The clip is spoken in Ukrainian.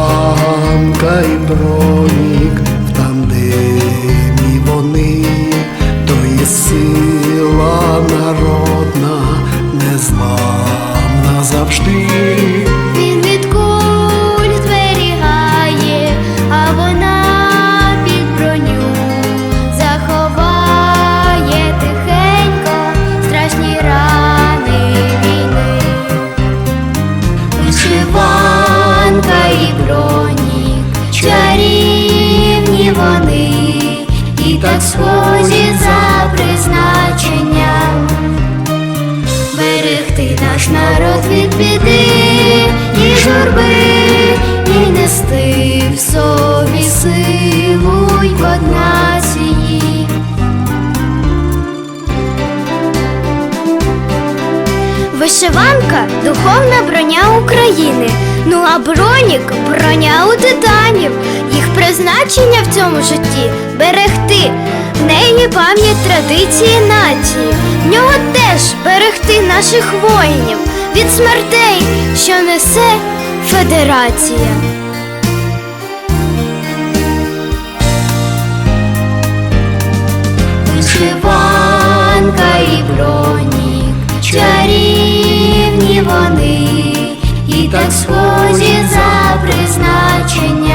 Мамка і бронік в тандемі вони, то є сила народна, незламна завжди. Будь схожі за призначенням, берегти наш народ від біди, і журби, і нести в собі силу й од нації. Вишиванка духовна броня України. Ну а бронік броня у титанів. Їх призначення в цьому житті берегти. В неї пам'ять традиції нації. В нього теж берегти наших воїнів від смертей, що несе федерація. Вишиванка і бронік, чарівні вони, і так схожі за призначенням.